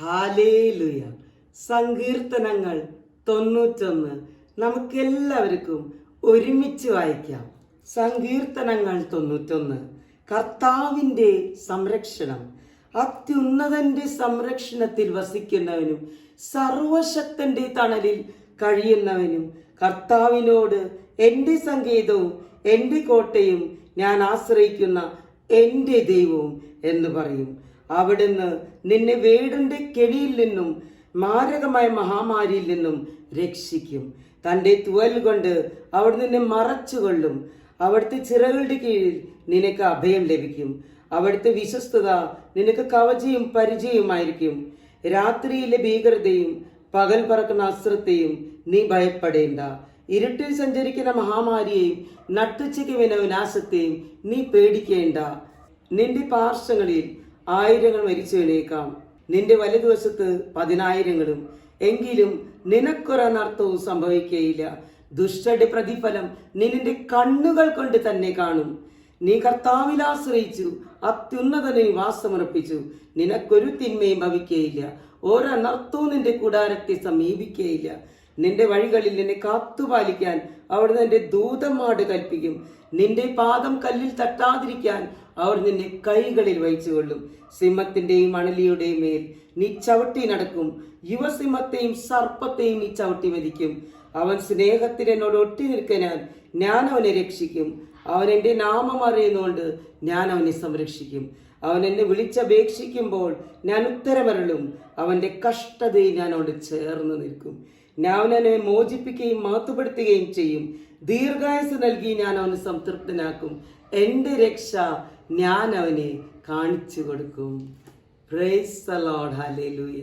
Hallelujah സങ്കീർത്തനങ്ങൾ തൊണ്ണൂറ്റൊന്ന്. നമുക്കെല്ലാവർക്കും ഒരുമിച്ച് വായിക്കാം. സങ്കീർത്തനങ്ങൾ തൊണ്ണൂറ്റൊന്ന്. കർത്താവിന്റെ സംരക്ഷണം. അത്യുന്നതന്റെ സംരക്ഷണത്തിൽ വസിക്കുന്നവനും സർവശക്തന്റെ തണലിൽ കഴിയുന്നവനും കർത്താവിനോട് എന്റെ സങ്കേതവും എന്റെ കോട്ടയും ഞാൻ ആശ്രയിക്കുന്ന എന്റെ ദൈവവും എന്ന് പറയും. അവിടുന്ന് നിന്നെ വേടന്റെ കെണിയിൽ നിന്നും മാരകമായ മഹാമാരിയിൽ നിന്നും രക്ഷിക്കും. തന്റെ തുവൽ കൊണ്ട് അവിടെ നിന്നെ മറച്ചുകൊള്ളും. അവിടുത്തെ ചിറകളുടെ കീഴിൽ നിനക്ക് അഭയം ലഭിക്കും. അവിടുത്തെ വിശ്വസ്തത നിനക്ക് കവചയും പരിചയവുമായിരിക്കും. രാത്രിയിലെ ഭീകരതയും പകൽ പറക്കുന്ന അസ്ത്രത്തെയും നീ ഭയപ്പെടേണ്ട. ഇരുട്ടിൽ സഞ്ചരിക്കുന്ന മഹാമാരിയെയും നട്ടുച്ചയ്ക്ക് വിന വിനാശത്തെയും നീ പേടിക്കേണ്ട. നിന്റെ പാർശ്വങ്ങളിൽ ആയിരങ്ങൾ മരിച്ചു വീണേക്കാം നിന്റെ വലതുവശത്ത് പതിനായിരങ്ങളും. എങ്കിലും നിനക്കൊരനർത്ഥവും സംഭവിക്കുകയില്ല. ദുഷ്ടയുടെ പ്രതിഫലം നിന്റെ കണ്ണുകൾ കൊണ്ട് തന്നെ കാണും. നീ കർത്താവിൽ ആശ്രയിച്ചു അത്യുന്നതനെ വാസമർപ്പിച്ചു നിനക്കൊരു തിന്മയും ഭവിക്കുകയില്ല. ഒരനർത്ഥവും നിന്റെ കൂടാരത്തെ സമീപിക്കുകയില്ല. നിന്റെ വഴികളിൽ നിന്നെ കാത്തുപാലിക്കാൻ അവിടുന്ന് നിന്റെ ദൂതമാട് കൽപ്പിക്കും. നിന്റെ പാദം കല്ലിൽ തട്ടാതിരിക്കാൻ അവർ നിന്നെ കൈകളിൽ വഹിച്ചുകൊള്ളും. സിംഹത്തിന്റെയും അണലിയുടെയും മേൽ നീ ചവിട്ടി നടക്കും. യുവസിംഹത്തെയും സർപ്പത്തെയും നീ ചവിട്ടി മതിക്കും. അവൻ സ്നേഹത്തിൽ എന്നോട് ഒട്ടി നിൽക്കനാൽ ഞാൻ അവനെ രക്ഷിക്കും. അവൻ എന്റെ നാമം അറിയുന്നുകൊണ്ട് ഞാൻ അവനെ സംരക്ഷിക്കും. അവൻ എന്നെ വിളിച്ചപേക്ഷിക്കുമ്പോൾ ഞാൻ ഉത്തരമരളും. അവന്റെ കഷ്ടതയിൽ ഞാൻ ചേർന്ന് നിൽക്കും. ഞാൻ അവനെ മോചിപ്പിക്കുകയും മാത്തുപെടുത്തുകയും ചെയ്യും. ദീർഘായുസ് നൽകി ഞാൻ അവന് സംതൃപ്തനാക്കും. എന്റെ രക്ഷ ഞാൻ അവനെ കാണിച്ചു കൊടുക്കും പ്രൈസ് ലോഡ് ലോർഡ് ഹല്ലേലൂയ